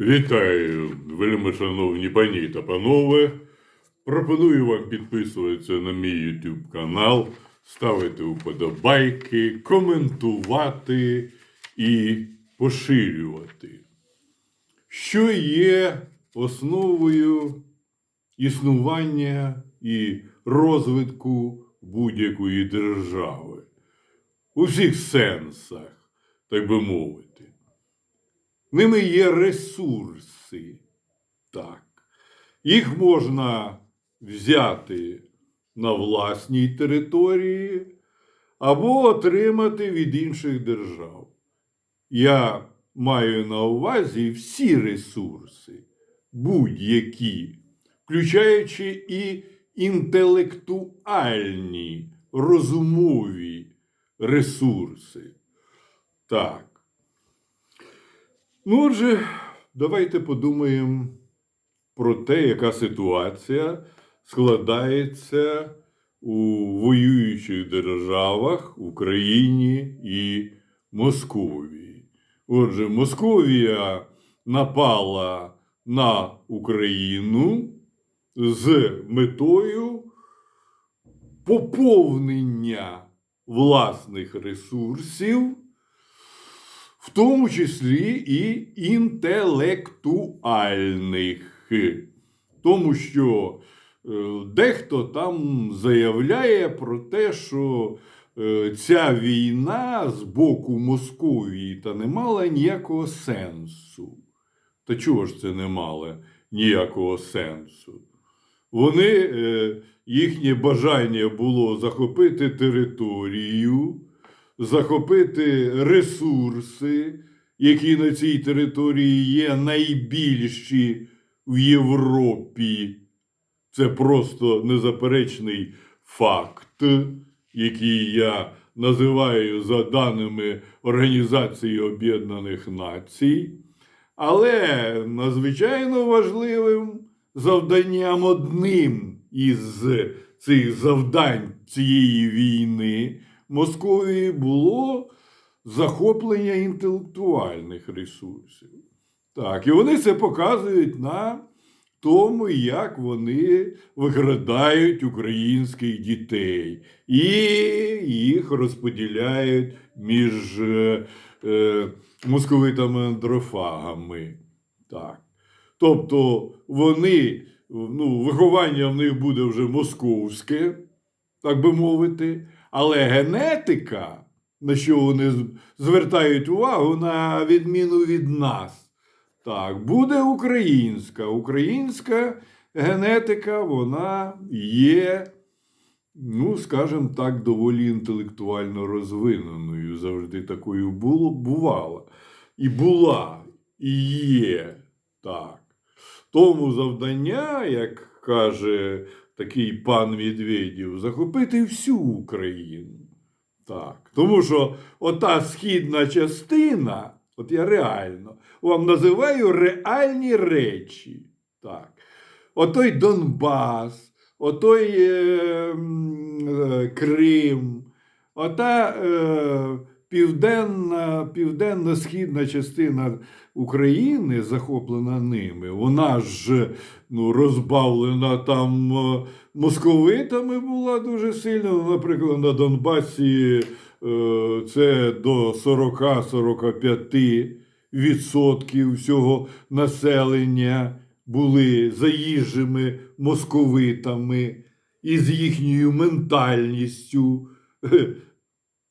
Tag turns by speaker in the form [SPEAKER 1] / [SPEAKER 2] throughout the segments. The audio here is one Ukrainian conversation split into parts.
[SPEAKER 1] Вітаю, вельми шановні пані та панове. Пропоную вам підписуватися на мій YouTube канал, ставити вподобайки, коментувати і поширювати. Що є основою існування і розвитку будь-якої держави у всіх сенсах, так би мовити. Ними є ресурси. Так. Їх можна взяти на власній території або отримати від інших держав. Я маю на увазі всі ресурси, будь-які, включаючи і інтелектуальні, розумові ресурси. Так. Ну, отже, давайте подумаємо про те, яка ситуація складається у воюючих державах Україні і Московії. Отже, Московія напала на Україну з метою поповнення власних ресурсів в тому числі і інтелектуальних. Тому що е, дехто там заявляє про те, що е, ця війна з боку Московії та не мала ніякого сенсу. Та чого ж це не мало ніякого сенсу? Вони, е, їхнє бажання було захопити територію захопити ресурси, які на цій території є найбільші в Європі. Це просто незаперечний факт, який я називаю за даними Організації Об'єднаних Націй. Але надзвичайно важливим завданням одним із цих завдань цієї війни Московії було захоплення інтелектуальних ресурсів. Так, і вони це показують на тому, як вони викрадають українських дітей і їх розподіляють між е, е, московитами андрофагами. Так. Тобто вони, ну, виховання в них буде вже московське, так би мовити. Але генетика, на що вони звертають увагу, на відміну від нас, так, буде українська. Українська генетика, вона є, ну, скажімо так, доволі інтелектуально розвиненою. Завжди такою було, бувала. І була, і є. Так. Тому завдання, як каже такий пан Медведєв, захопити всю Україну. Так. Тому що ота східна частина, от я реально вам називаю реальні речі. Так. Отой Донбас, отой е, е, Крим, ота е, південна, південно-східна частина України, захоплена ними, вона ж ну, розбавлена там е, московитами була дуже сильно. Наприклад, на Донбасі е, це до 40-45 відсотків всього населення були заїжджими московитами із їхньою ментальністю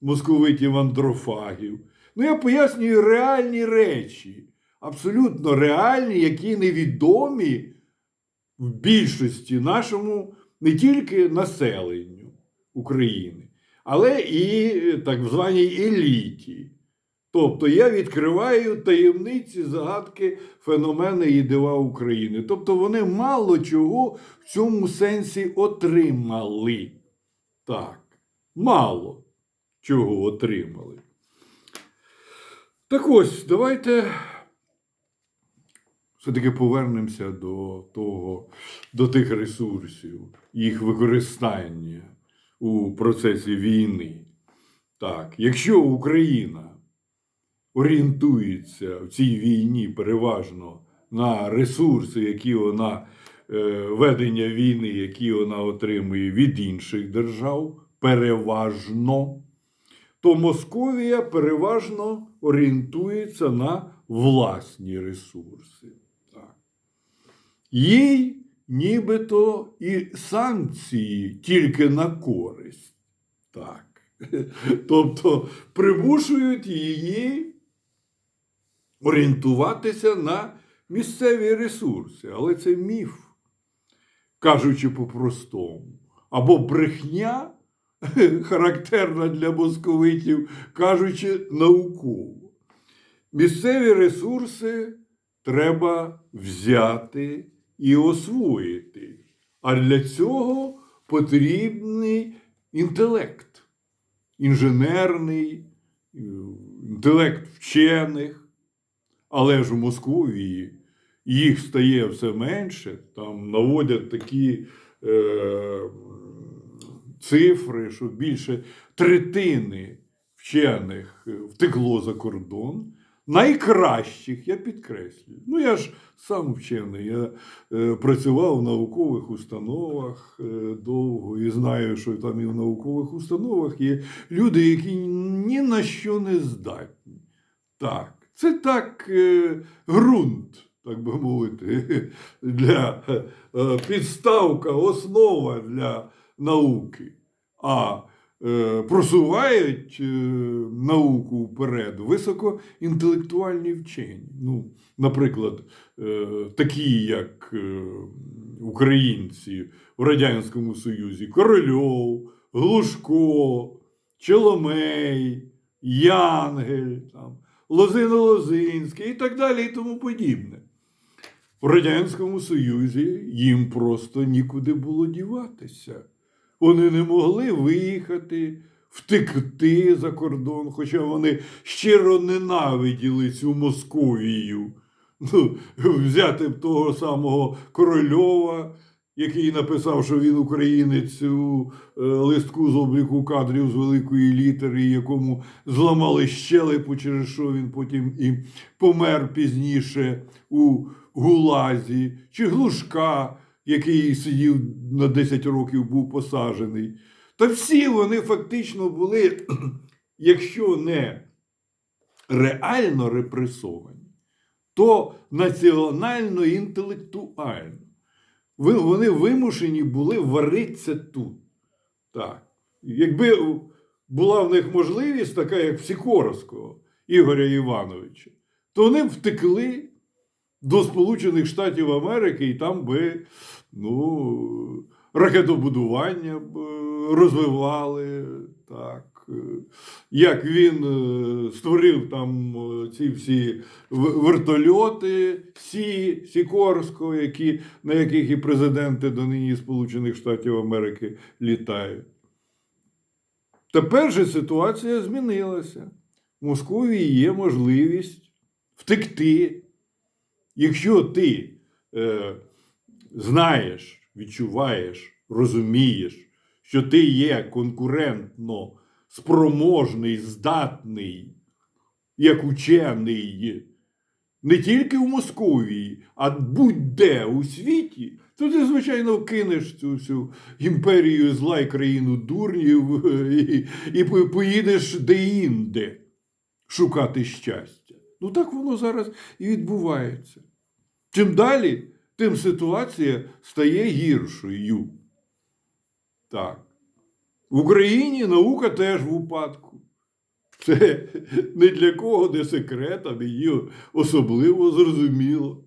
[SPEAKER 1] московитів андрофагів. Ну, я пояснюю реальні речі, абсолютно реальні, які невідомі в більшості нашому не тільки населенню України, але і так званій еліті. Тобто я відкриваю таємниці, загадки, феномени і дива України. Тобто вони мало чого в цьому сенсі отримали. Так, мало чого отримали. Так ось, давайте все-таки повернемося до того, до тих ресурсів, їх використання у процесі війни. Так, якщо Україна орієнтується в цій війні переважно на ресурси, які вона е, ведення війни, які вона отримує від інших держав, переважно, то Московія переважно орієнтується на власні ресурси. Так. Їй нібито і санкції тільки на користь. Так. Тобто примушують її орієнтуватися на місцеві ресурси. Але це міф, кажучи по-простому. Або брехня, характерна для московитів, кажучи науково. Місцеві ресурси треба взяти і освоїти. А для цього потрібний інтелект, інженерний, інтелект вчених. Але ж в Московії їх стає все менше, там наводять такі е, цифри, що більше третини вчених е, втекло за кордон. Найкращих, я підкреслюю. Ну, я ж сам вчений. Я е, працював в наукових установах е, довго і знаю, що там і в наукових установах є люди, які ні на що не здатні. Так, це так е, ґрунт, так би мовити, для е, підставка, основа для науки. А е, просувають е, науку вперед високоінтелектуальні вчені. Ну, наприклад, е, такі, як е, українці в Радянському Союзі, Корольов, Глушко, Челомей, Янгель, там, Лозино-Лозинський і так далі, і тому подібне. В Радянському Союзі їм просто нікуди було діватися. Вони не могли виїхати, втекти за кордон, хоча вони щиро ненавиділи цю Московію. Ну, взяти б того самого Корольова, який написав, що він українець у е, листку з обліку кадрів з великої літери, якому зламали щелепу, через що він потім і помер пізніше у Гулазі, чи Глушка, який сидів на 10 років, був посаджений. Та всі вони фактично були, якщо не реально репресовані, то національно інтелектуально. Вони вимушені були варитися тут. Так. Якби була в них можливість, така як в Сікорського Ігоря Івановича, то вони б втекли до Сполучених Штатів Америки і там би ну, ракетобудування б е, розвивали. Так. Як він е, створив там е, ці всі вертольоти Сі, Сікорського, які, на яких і президенти донині Сполучених Штатів Америки літають. Тепер же ситуація змінилася. В Московії є можливість втекти. Якщо ти знаєш, відчуваєш, розумієш, що ти є конкурентно спроможний, здатний, як учений, не тільки в Московії, а будь-де у світі, то ти, звичайно, кинеш цю всю імперію зла і країну дурнів і, і поїдеш де-інде шукати щастя. Ну так воно зараз і відбувається. Чим далі, тим ситуація стає гіршою. Так. В Україні наука теж в упадку. Це не для кого не секрет, а мені особливо зрозуміло.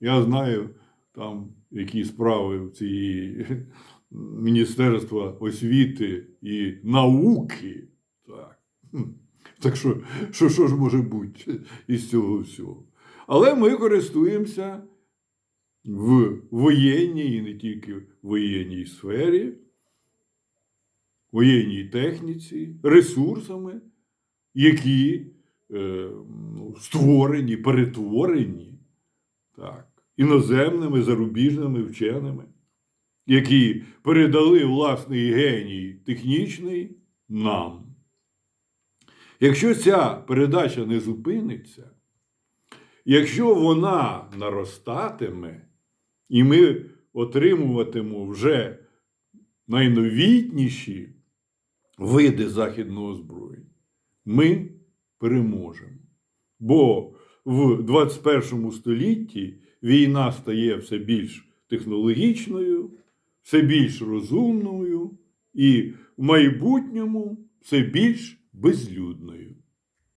[SPEAKER 1] Я знаю там які справи в цій Міністерства освіти і науки. Так. Так що, що, що ж може бути із цього всього? Але ми користуємося в воєнній і не тільки в воєнній сфері, воєнній техніці, ресурсами, які е, ну, створені, перетворені так, іноземними зарубіжними вченими, які передали власний геній технічний нам. Якщо ця передача не зупиниться, якщо вона наростатиме, і ми отримуватимемо вже найновітніші види західного озброєння, ми переможемо. Бо в 21 столітті війна стає все більш технологічною, все більш розумною і в майбутньому все більш безлюдною.